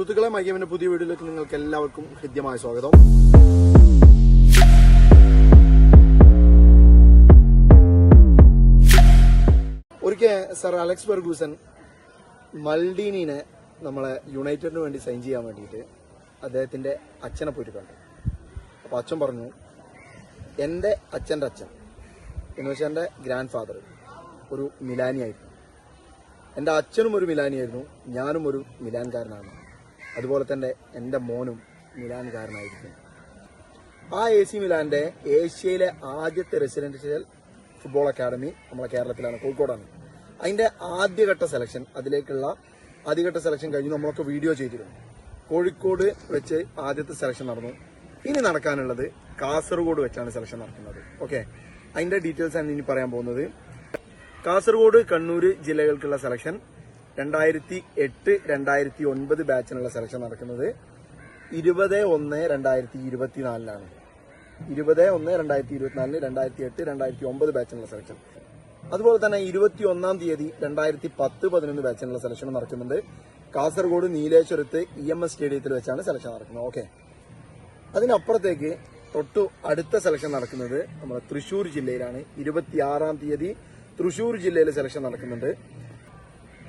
സുഹൃത്തുക്കളെ മൈഗമിന്റെ പുതിയ വീഡിയോയിലേക്ക് നിങ്ങൾക്ക് എല്ലാവർക്കും ഹൃദ്യമായ സ്വാഗതം. ഒരിക്കൽ സർ അലക്സ് ബെർഗൂസൻ മൾഡീനിനെ നമ്മളെ യുണൈറ്റഡിന് വേണ്ടി സൈൻ ചെയ്യാൻ വേണ്ടിയിട്ട് അദ്ദേഹത്തിന്റെ അച്ഛനെ പോയിട്ട് കണ്ടു. അപ്പൊ അച്ഛൻ പറഞ്ഞു എന്റെ അച്ഛന്റെ അച്ഛൻ എന്ന് വെച്ചാൽ എന്റെ ഗ്രാൻഡ് ഫാദർ ഒരു മിലാനിയായിരുന്നു. എന്റെ അച്ഛനും ഒരു മിലാനിയായിരുന്നു ഞാനും ഒരു മിലാൻകാരനാണ്. അതുപോലെ തന്നെ എന്റെ മോനും മിലാൻകാരനായിരിക്കും ആ എ സി മിലാന്റെ ഏഷ്യയിലെ ആദ്യത്തെ റെസിഡൻഷ്യൽ ഫുട്ബോൾ അക്കാദമി നമ്മളെ കേരളത്തിലാണ് കോഴിക്കോടാണ്. അതിന്റെ ആദ്യഘട്ട സെലക്ഷൻ അതിലേക്കുള്ള ആദ്യഘട്ട സെലക്ഷൻ കഴിഞ്ഞ് നമ്മളൊക്കെ വീഡിയോ ചെയ്തിരുന്നു. കോഴിക്കോട് വെച്ച് ആദ്യത്തെ സെലക്ഷൻ നടന്നു. ഇനി നടക്കാനുള്ളത് കാസർഗോഡ് വെച്ചാണ് സെലക്ഷൻ നടക്കുന്നത്. ഓക്കെ? അതിന്റെ ഡീറ്റെയിൽസ് ആണ് ഇനി പറയാൻ പോകുന്നത്. കാസർഗോഡ് കണ്ണൂർ ജില്ലകൾക്കുള്ള സെലക്ഷൻ. രണ്ടായിരത്തി എട്ട് രണ്ടായിരത്തി ഒൻപത് ബാച്ചിനുള്ള സെലക്ഷൻ നടക്കുന്നത് ഇരുപത് ഒന്ന് രണ്ടായിരത്തി ഇരുപത്തിനാലിലാണ്. ഇരുപത് ഒന്ന് രണ്ടായിരത്തി ഇരുപത്തിനാലിന് രണ്ടായിരത്തി എട്ട് രണ്ടായിരത്തി ഒമ്പത് ബാച്ചിനുള്ള സെലക്ഷൻ അതുപോലെ തന്നെ ഇരുപത്തി ഒന്നാം തീയതി രണ്ടായിരത്തി പത്ത് പതിനൊന്ന് ബാച്ചിനുള്ള സെലക്ഷൻ നടക്കുന്നുണ്ട്. കാസർഗോഡ് നീലേശ്വരത്ത് ഇ എം എസ് സ്റ്റേഡിയത്തിൽ വെച്ചാണ് സെലക്ഷൻ നടക്കുന്നത്. ഓക്കെ അതിനപ്പുറത്തേക്ക് തൊട്ടു അടുത്ത സെലക്ഷൻ നടക്കുന്നത് നമ്മുടെ തൃശൂർ ജില്ലയിലാണ്. ഇരുപത്തിയാറാം തീയതി തൃശൂർ ജില്ലയിൽ സെലക്ഷൻ നടക്കുന്നുണ്ട്.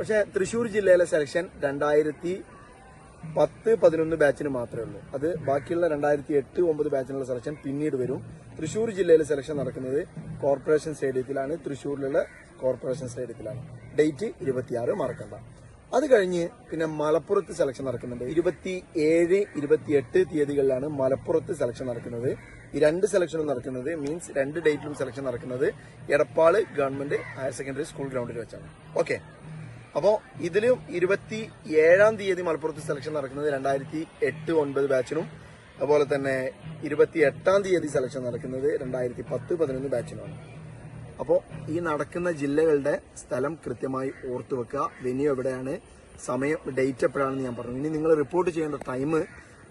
പക്ഷെ തൃശ്ശൂർ ജില്ലയിലെ സെലക്ഷൻ രണ്ടായിരത്തി പത്ത് പതിനൊന്ന് ബാച്ചിന് മാത്രമേ ഉള്ളൂ. അത് ബാക്കിയുള്ള രണ്ടായിരത്തി എട്ട് ഒമ്പത് ബാച്ചിനുള്ള സെലക്ഷൻ പിന്നീട് വരും. തൃശ്ശൂർ ജില്ലയിലെ സെലക്ഷൻ നടക്കുന്നത് കോർപ്പറേഷൻ സ്റ്റേഡിയത്തിലാണ് തൃശ്ശൂരിലുള്ള കോർപ്പറേഷൻ സ്റ്റേഡിയത്തിലാണ് ഡേറ്റ് ഇരുപത്തിയാറ് മറക്കണ്ട. അത് കഴിഞ്ഞ് പിന്നെ മലപ്പുറത്ത് സെലക്ഷൻ നടക്കുന്നുണ്ട്. ഇരുപത്തി ഏഴ് ഇരുപത്തിയെട്ട് തീയതികളിലാണ് മലപ്പുറത്ത് സെലക്ഷൻ നടക്കുന്നത്. ഈ രണ്ട് സെലക്ഷനും നടക്കുന്നത് മീൻസ് രണ്ട് ഡേറ്റിലും സെലക്ഷൻ നടക്കുന്നത് Edappal government higher secondary school ഗ്രൗണ്ടിൽ വെച്ചാണ്. ഓക്കെ അപ്പോൾ ഇതിലും ഇരുപത്തി ഏഴാം തീയതി മലപ്പുറത്ത് സെലക്ഷൻ നടക്കുന്നത് രണ്ടായിരത്തി എട്ട് ഒൻപത് ബാച്ചിനും അതുപോലെ തന്നെ ഇരുപത്തി എട്ടാം തീയതി സെലക്ഷൻ നടക്കുന്നത് രണ്ടായിരത്തി പത്ത് പതിനൊന്ന് ബാച്ചിനുമാണ് അപ്പോൾ ഈ നടക്കുന്ന ജില്ലകളുടെ സ്ഥലം കൃത്യമായി ഓർത്തു വെക്കുക. വെന്യൂ എവിടെയാണ് സമയം ഡേറ്റ് എപ്പോഴാണെന്ന് ഞാൻ പറഞ്ഞു. ഇനി നിങ്ങൾ റിപ്പോർട്ട് ചെയ്യേണ്ട ടൈം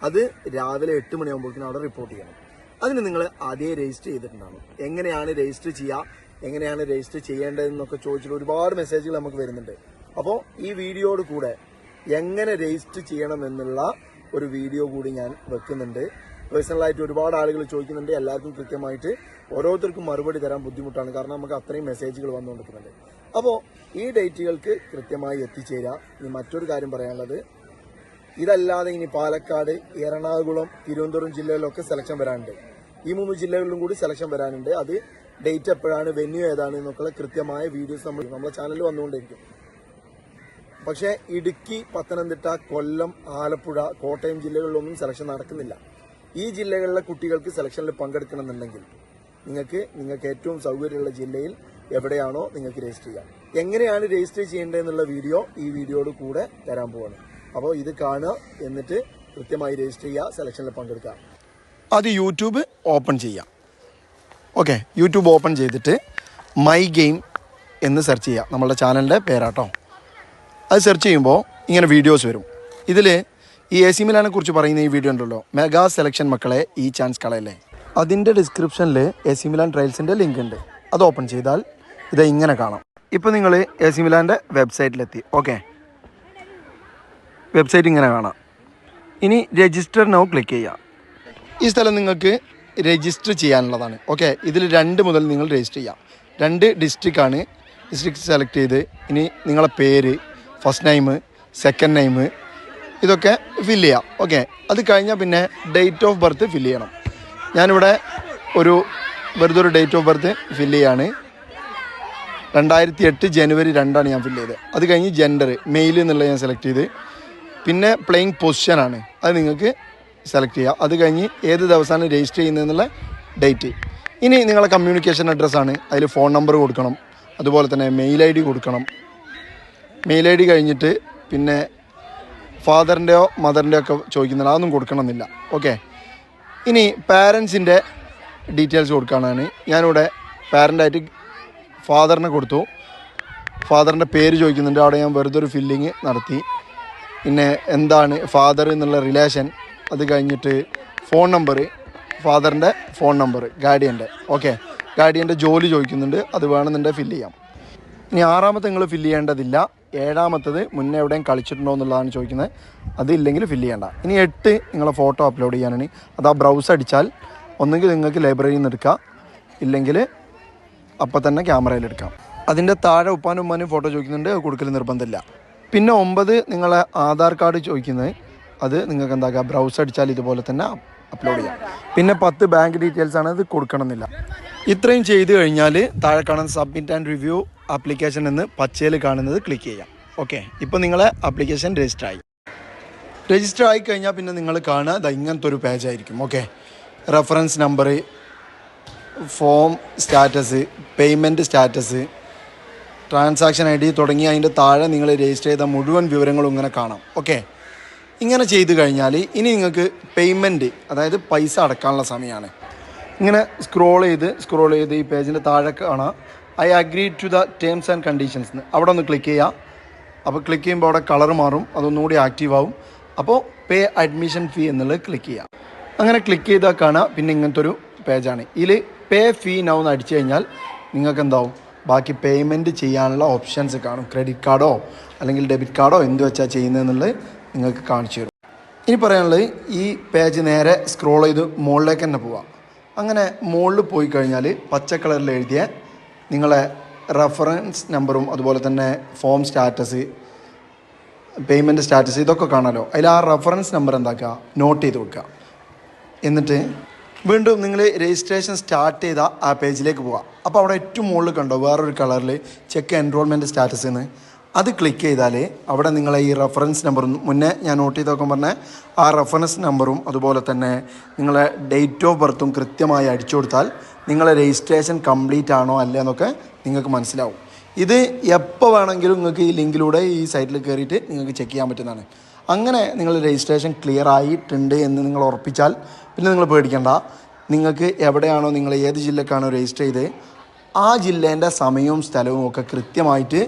അത് രാവിലെ എട്ട് മണിയാകുമ്പോഴേക്കും അവിടെ റിപ്പോർട്ട് ചെയ്യണം. അതിന് നിങ്ങൾ ആദ്യം രജിസ്റ്റർ ചെയ്തിട്ടുണ്ടാകും എങ്ങനെയാണ് രജിസ്റ്റർ ചെയ്യുക എങ്ങനെയാണ് രജിസ്റ്റർ ചെയ്യേണ്ടതെന്നൊക്കെ ചോദിച്ചിട്ട് ഒരുപാട് മെസ്സേജുകൾ നമുക്ക് വരുന്നുണ്ട്. അപ്പോൾ ഈ വീഡിയോയോട് കൂടെ എങ്ങനെ രജിസ്റ്റർ ചെയ്യണമെന്നുള്ള ഒരു വീഡിയോ കൂടി ഞാൻ വെക്കുന്നുണ്ട്. പേഴ്സണലായിട്ട് ഒരുപാട് ആളുകൾ ചോദിക്കുന്നുണ്ട്. എല്ലാവർക്കും കൃത്യമായിട്ട് ഓരോരുത്തർക്കും മറുപടി തരാൻ ബുദ്ധിമുട്ടാണ്. കാരണം നമുക്ക് അത്രയും മെസ്സേജുകൾ വന്നുകൊണ്ടിരിക്കുന്നുണ്ട്. അപ്പോൾ ഈ ഡേറ്റുകൾക്ക് കൃത്യമായി എത്തിച്ചേരുക ഇനി മറ്റൊരു കാര്യം പറയാനുള്ളത്. ഇതല്ലാതെ ഇനി പാലക്കാട് എറണാകുളം തിരുവനന്തപുരം ജില്ലകളിലൊക്കെ സെലക്ഷൻ വരാനുണ്ട്. ഈ മൂന്ന് ജില്ലകളിലും കൂടി സെലക്ഷൻ വരാനുണ്ട്. അത് ഡേറ്റ് എപ്പോഴാണ് വെന്യൂ ഏതാണ് എന്നൊക്കെയുള്ള കൃത്യമായ വീഡിയോസ് നമ്മൾ നമ്മളെ ചാനലിൽ വന്നുകൊണ്ടിരിക്കും. പക്ഷേ ഇടുക്കി പത്തനംതിട്ട കൊല്ലം ആലപ്പുഴ കോട്ടയം ജില്ലകളിലൊന്നും സെലക്ഷൻ നടക്കുന്നില്ല. ഈ ജില്ലകളിലെ കുട്ടികൾക്ക് സെലക്ഷനിൽ പങ്കെടുക്കണമെന്നുണ്ടെങ്കിൽ നിങ്ങൾക്ക് നിങ്ങൾക്ക് ഏറ്റവും സൗകര്യമുള്ള ജില്ലയിൽ എവിടെയാണോ നിങ്ങൾക്ക് രജിസ്റ്റർ ചെയ്യാം. എങ്ങനെയാണ് രജിസ്റ്റർ ചെയ്യേണ്ടതെന്നുള്ള വീഡിയോ ഈ വീഡിയോയുടെ കൂടെ തരാൻ പോവാണ്. അപ്പോൾ ഇത് കാണുക എന്നിട്ട് കൃത്യമായി രജിസ്റ്റർ ചെയ്യുക സെലക്ഷനിൽ പങ്കെടുക്കുക. അത് യൂട്യൂബ് ഓപ്പൺ ചെയ്യാം. ഓക്കെ യൂട്യൂബ് ഓപ്പൺ ചെയ്തിട്ട് മൈ ഗെയിം എന്ന് സെർച്ച് ചെയ്യുക നമ്മളുടെ ചാനലിന്റെ പേരാട്ടോ. അത് സെർച്ച് ചെയ്യുമ്പോൾ ഇങ്ങനെ വീഡിയോസ് വരും. ഇതിൽ ഈ എ സി മിലാനെ കുറിച്ച് പറയുന്ന ഈ വീഡിയോ ഉണ്ടല്ലോ. മെഗാ സെലക്ഷൻ മക്കളെ ഈ ചാൻസ് കളയല്ലേ? അതിന്റെ ഡിസ്ക്രിപ്ഷനിൽ എ സി മിലാൻ ട്രയൽസിന്റെ ലിങ്ക് ഉണ്ട്. അത് ഓപ്പൺ ചെയ്താൽ ഇത് ഇങ്ങനെ കാണാം. ഇപ്പോൾ നിങ്ങൾ എ സി മിലാന്റെ വെബ്സൈറ്റിലെത്തി ഓക്കെ വെബ്സൈറ്റ് ഇങ്ങനെ കാണാം. ഇനി രജിസ്റ്റർ നൗ ക്ലിക്ക് ചെയ്യുക ഈ സ്ഥലം നിങ്ങൾക്ക് രജിസ്റ്റർ ചെയ്യാനുള്ളതാണ്. ഓക്കെ ഇതിൽ രണ്ട് മുതൽ നിങ്ങൾ രജിസ്റ്റർ ചെയ്യാം. രണ്ട് ഡിസ്ട്രിക്റ്റാണ് ഡിസ്ട്രിക്ട് സെലക്ട് ചെയ്ത് ഇനി നിങ്ങളെ പേര് ഫസ്റ്റ് നെയിം സെക്കൻഡ് നെയിം ഇതൊക്കെ ഫില്ല് ചെയ്യാം. ഓക്കെ അത് കഴിഞ്ഞാൽ പിന്നെ ഡേറ്റ് ഓഫ് ബർത്ത് ഫില്ല് ചെയ്യണം. ഞാനിവിടെ ഒരു വെറുതെ ഒരു ഡേറ്റ് ഓഫ് ബർത്ത് ഫില്ല് ചെയ്യാണ്. രണ്ടായിരത്തി എട്ട് ജനുവരി രണ്ടാണ് ഞാൻ ഫില്ല് ചെയ്തത്. അത് കഴിഞ്ഞ് ജെൻഡർ മെയിൽ എന്നുള്ളത് ഞാൻ സെലക്ട് ചെയ്ത്. പിന്നെ പ്ലെയിങ് പൊസിഷനാണ് അത് നിങ്ങൾക്ക് സെലക്ട് ചെയ്യാം. അത് കഴിഞ്ഞ് ഏത് ദിവസമാണ് രജിസ്റ്റർ ചെയ്യുന്നതെന്നുള്ള ഡേറ്റ് ഇനി നിങ്ങളെ കമ്മ്യൂണിക്കേഷൻ അഡ്രസ്സാണ് അതിൽ ഫോൺ നമ്പർ കൊടുക്കണം. അതുപോലെ തന്നെ മെയിൽ ഐ ഡി കൊടുക്കണം. മെയിൽ ഐ കഴിഞ്ഞിട്ട് പിന്നെ ഫാദറിന്റെയോ മദറിന്റെയോ ഒക്കെ ചോദിക്കുന്നുണ്ട്. അതൊന്നും കൊടുക്കണമെന്നില്ല. ഓക്കെ ഇനി പാരൻസിന്റെ ഡീറ്റെയിൽസ് കൊടുക്കാനാണ്. ഞാനിവിടെ പാരന്റായിട്ട് ഫാദറിനെ കൊടുത്തു. ഫാദറിന്റെ പേര് ചോദിക്കുന്നുണ്ട്. അവിടെ ഞാൻ വെറുതെ ഒരു ഫില്ലിങ് നടത്തി. പിന്നെ എന്താണ് ഫാദർ എന്നുള്ള റിലേഷൻ അത് കഴിഞ്ഞിട്ട് ഫോൺ നമ്പർ ഫാദറിന്റെ ഫോൺ നമ്പർ ഗാർഡിയന്റെ ഓക്കെ ഗാർഡിയന്റെ ജോലി ചോദിക്കുന്നുണ്ട്. അത് വേണമെന്നുണ്ടെങ്കിൽ ഫില്ല് ചെയ്യാം. ഇനി ആറാമത്തെ നിങ്ങൾ ഫില്ല് ചെയ്യേണ്ടതില്ല. ഏഴാമത്തത് മുന്നേ എവിടെയും കളിച്ചിട്ടുണ്ടോ എന്നുള്ളതാണ് ചോദിക്കുന്നത്. അതില്ലെങ്കിൽ ഫില്ല് ചെയ്യേണ്ട. ഇനി എട്ട് നിങ്ങളെ ഫോട്ടോ അപ്ലോഡ് ചെയ്യാനാണ്. അത് ആ ബ്രൗസ് അടിച്ചാൽ ഒന്നുകിൽ നിങ്ങൾക്ക് ലൈബ്രറിയിൽ നിന്ന് എടുക്കാം. ഇല്ലെങ്കിൽ അപ്പം തന്നെ ക്യാമറയിൽ എടുക്കാം. അതിന്റെ താഴെ ഉപ്പാനും ഉമ്മാനും ഫോട്ടോ ചോദിക്കുന്നുണ്ട്. കൊടുക്കൽ നിർബന്ധമില്ല. പിന്നെ ഒമ്പത് നിങ്ങളെ ആധാർ കാർഡ് ചോദിക്കുന്നത്. അത് നിങ്ങൾക്ക് എന്താക്കുക ബ്രൗസ് അടിച്ചാൽ ഇതുപോലെ തന്നെ അപ്ലോഡ് ചെയ്യാം. പിന്നെ പത്ത് ബാങ്ക് ഡീറ്റെയിൽസ് ആണ്. അത് കൊടുക്കണമെന്നില്ല. ഇത്രയും ചെയ്ത് കഴിഞ്ഞാൽ താഴെ കാണുന്ന സബ്മിറ്റ് ആൻഡ് റിവ്യൂ ആപ്ലിക്കേഷൻ എന്ന് പച്ചയിൽ കാണുന്നത് ക്ലിക്ക് ചെയ്യാം. ഓക്കെ ഇപ്പോൾ നിങ്ങൾ അപ്ലിക്കേഷൻ രജിസ്റ്റർ ആയി. രജിസ്റ്റർ ആയി കഴിഞ്ഞാൽ പിന്നെ നിങ്ങൾ കാണുക അത് ഇങ്ങനത്തെ ഒരു പേജ് ആയിരിക്കും. Okay reference number form status payment status transaction I D തുടങ്ങി അതിന്റെ താഴെ നിങ്ങൾ രജിസ്റ്റർ ചെയ്ത മുഴുവൻ വിവരങ്ങളും ഇങ്ങനെ കാണാം. ഓക്കെ ഇങ്ങനെ ചെയ്ത് കഴിഞ്ഞാൽ ഇനി നിങ്ങൾക്ക് പേയ്മെന്റ് അതായത് പൈസ അടക്കാനുള്ള സമയമാണ് ഇങ്ങനെ സ്ക്രോൾ ചെയ്ത് സ്ക്രോൾ ചെയ്ത് ഈ പേജിന്റെ താഴെ കാണാം. I agree to the terms and conditions അവിടെ ഒന്ന് ക്ലിക്ക് ചെയ്യാം. അപ്പോൾ ക്ലിക്ക് ചെയ്യുമ്പോൾ അവിടെ കളർ മാറും. അതൊന്നുകൂടി ആക്റ്റീവ് ആവും. അപ്പോൾ പേ അഡ്മിഷൻ ഫീ എന്നുള്ളത് ക്ലിക്ക് ചെയ്യാം. അങ്ങനെ ക്ലിക്ക് ചെയ്താൽ കാണാം. പിന്നെ ഇങ്ങനത്തെ ഒരു പേജാണ് ഇതിൽ പേ ഫീ നൗ എന്ന് അടിച്ചു കഴിഞ്ഞാൽ നിങ്ങൾക്ക് എന്താവും? ബാക്കി പേയ്മെന്റ് ചെയ്യാനുള്ള ഓപ്ഷൻസ് കാണും. ക്രെഡിറ്റ് കാർഡോ അല്ലെങ്കിൽ ഡെബിറ്റ് കാർഡോ എന്ത് വെച്ചാൽ ചെയ്യുന്നതെന്നുള്ളത് നിങ്ങൾക്ക് കാണിച്ചു തരും. ഇനി പറയാനുള്ളത് ഈ പേജ് നേരെ സ്ക്രോൾ ചെയ്ത് മുകളിലേക്ക് തന്നെ പോവാം. അങ്ങനെ മുകളിൽ പോയി കഴിഞ്ഞാൽ പച്ച കളറിൽ എഴുതിയ നിങ്ങളെ റെഫറൻസ് നമ്പറും അതുപോലെ തന്നെ ഫോം സ്റ്റാറ്റസ് പേയ്മെന്റ് സ്റ്റാറ്റസ് ഇതൊക്കെ കാണാമല്ലോ അതിൽ ആ റെഫറൻസ് നമ്പർ എന്താക്കുക? നോട്ട് ചെയ്ത് വെക്കുക എന്നിട്ട് വീണ്ടും നിങ്ങൾ രജിസ്ട്രേഷൻ സ്റ്റാർട്ട് ചെയ്ത ആ പേജിലേക്ക് പോവുക. അപ്പോൾ അവിടെ ഏറ്റവും മുകളിൽ കണ്ടോ വേറൊരു കളറിൽ ചെക്ക് എൻറോൾമെന്റ് സ്റ്റാറ്റസ് എന്ന് അത് ക്ലിക്ക് ചെയ്താൽ അവിടെ നിങ്ങളെ ഈ റെഫറൻസ് നമ്പറും മുന്നേ ഞാൻ നോട്ട് ചെയ്ത് നോക്കാൻ പറഞ്ഞ ആ റെഫറൻസ് നമ്പറും അതുപോലെ തന്നെ നിങ്ങളെ ഡേറ്റ് ഓഫ് ബർത്തും കൃത്യമായി അടിച്ചു കൊടുത്താൽ നിങ്ങളെ രജിസ്ട്രേഷൻ കംപ്ലീറ്റ് ആണോ അല്ല എന്നൊക്കെ നിങ്ങൾക്ക് മനസ്സിലാവും. ഇത് എപ്പോൾ വേണമെങ്കിലും നിങ്ങൾക്ക് ഈ ലിങ്കിലൂടെ ഈ സൈറ്റിൽ കയറിയിട്ട് നിങ്ങൾക്ക് ചെക്ക് ചെയ്യാൻ പറ്റുന്നതാണ്. അങ്ങനെ നിങ്ങൾ രജിസ്ട്രേഷൻ ക്ലിയർ ആയിട്ടുണ്ട് എന്ന് നിങ്ങൾ ഉറപ്പിച്ചാൽ പിന്നെ നിങ്ങൾ പേടിക്കേണ്ട. നിങ്ങൾക്ക് എവിടെയാണോ നിങ്ങൾ ഏത് ജില്ലക്കാണോ രജിസ്റ്റർ ചെയ്ത് ആ ജില്ലേന്റെ സമയവും സ്ഥലവും ഒക്കെ കൃത്യമായിട്ട്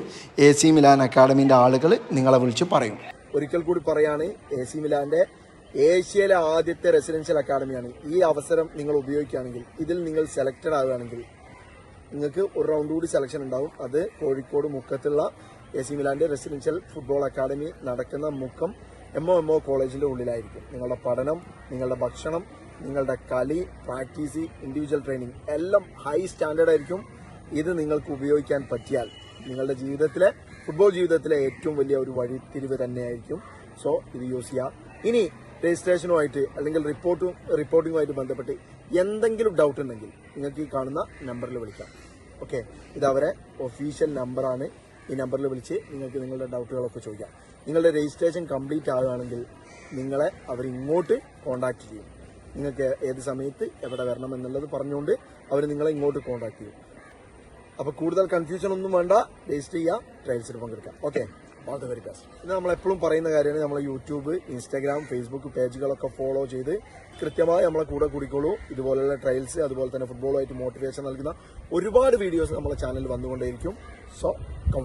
എ സി മിലാൻ അക്കാഡമീന്റെ ആളുകൾ നിങ്ങളെ വിളിച്ച് പറയും. ഒരിക്കൽ കൂടി പറയാണ് എ സി മിലാന്റെ ഏഷ്യയിലെ ആദ്യത്തെ റെസിഡൻഷ്യൽ അക്കാഡമിയാണ്. ഈ അവസരം നിങ്ങൾ ഉപയോഗിക്കുകയാണെങ്കിൽ ഇതിൽ നിങ്ങൾ സെലക്റ്റഡ് ആവുകയാണെങ്കിൽ നിങ്ങൾക്ക് ഒരു റൗണ്ട് കൂടി സെലക്ഷൻ ഉണ്ടാവും. അത് കോഴിക്കോട് മുക്കത്തുള്ള എ സി മിലാന്റെ റെസിഡൻഷ്യൽ ഫുട്ബോൾ അക്കാഡമി നടക്കുന്ന Mukkam M O M O കോളേജിന്റെ ഉള്ളിലായിരിക്കും. നിങ്ങളുടെ പഠനം നിങ്ങളുടെ ഭക്ഷണം നിങ്ങളുടെ കളി പ്രാക്ടീസ് ഇൻഡിവിജ്വൽ ട്രെയിനിങ് എല്ലാം ഹൈ സ്റ്റാൻഡേർഡ് ആയിരിക്കും. ഇത് നിങ്ങൾക്ക് ഉപയോഗിക്കാൻ പറ്റിയാൽ നിങ്ങളുടെ ജീവിതത്തിലെ ഫുട്ബോൾ ജീവിതത്തിലെ ഏറ്റവും വലിയ ഒരു വഴിത്തിരിവ് തന്നെയായിരിക്കും. സോ ഇത് യൂസ് ചെയ്യാം. ഇനി രജിസ്ട്രേഷനുമായിട്ട് അല്ലെങ്കിൽ റിപ്പോർട്ടും റിപ്പോർട്ടിങ്ങുമായിട്ട് ബന്ധപ്പെട്ട് എന്തെങ്കിലും ഡൗട്ട് ഉണ്ടെങ്കിൽ നിങ്ങൾക്ക് ഈ കാണുന്ന നമ്പറിൽ വിളിക്കാം. ഓക്കെ ഇത് അവരെ ഒഫീഷ്യൽ നമ്പറാണ് ഈ നമ്പറിൽ വിളിച്ച് നിങ്ങൾക്ക് നിങ്ങളുടെ ഡൗട്ടുകളൊക്കെ ചോദിക്കാം. നിങ്ങളുടെ രജിസ്ട്രേഷൻ കംപ്ലീറ്റ് ആവുകയാണെങ്കിൽ നിങ്ങളെ അവർ ഇങ്ങോട്ട് കോൺടാക്ട് ചെയ്യും. നിങ്ങൾക്ക് ഏത് സമയത്ത് എവിടെ വരണം എന്നുള്ളത് പറഞ്ഞുകൊണ്ട് അവർ നിങ്ങളെ ഇങ്ങോട്ട് കോൺടാക്ട് ചെയ്യും. അപ്പോൾ കൂടുതൽ കൺഫ്യൂഷൻ ഒന്നും വേണ്ട. രജിസ്റ്റർ ചെയ്യുക ട്രയൽസിൽ പങ്കെടുക്കാം. ഓക്കെ ഓൾ വെരി ഇത് നമ്മൾ എപ്പോഴും പറയുന്ന കാര്യമാണ്. നമ്മൾ യൂട്യൂബ് ഇൻസ്റ്റാഗ്രാം ഫേസ്ബുക്ക് പേജുകളൊക്കെ ഫോളോ ചെയ്ത് കൃത്യമായി നമ്മളെ കൂടെ കൂടിക്കോളൂ. ഇതുപോലെയുള്ള ട്രയൽസ് അതുപോലെ തന്നെ ഫുട്ബോളുമായിട്ട് മോട്ടിവേഷൻ നൽകുന്ന ഒരുപാട് വീഡിയോസ് നമ്മളെ ചാനലിൽ വന്നുകൊണ്ടേയിരിക്കും. So come